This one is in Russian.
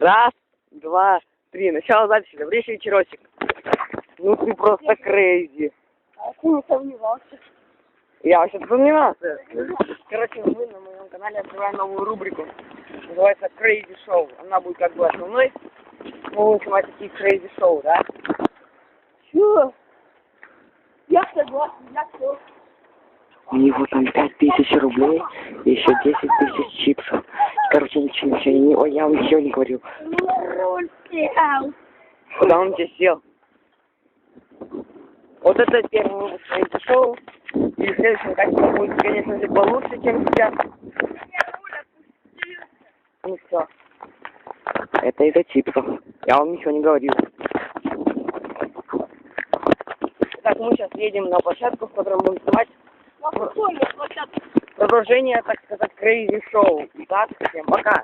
Раз, два, три. Начало записи. Добрейший вечерочек. Ну ты просто крейзи. А ты не сомневался. Я вообще сомневался. Короче, мы на моем канале открываем новую рубрику. Называется Crazy Show. Она будет как бы основной. Мы будем снимать такие Crazy Show, да? Чё? Я согласен, я все. У него там пять тысяч рублей и еще десять тысяч чипсов. Короче, ничего, ничего, не, ой, я вам ничего не сел. Куда он тебе сел? Вот это первый выпуск Crazy Show. И в следующем качестве будет, конечно же, получше, чем сейчас. Ну все. Это из-за чипсов. Я вам ничего не говорил. Так, мы сейчас едем на площадку, в которой будем снимать На какой я площадке? Продолжение, так сказать, Crazy Show. Так, всем пока.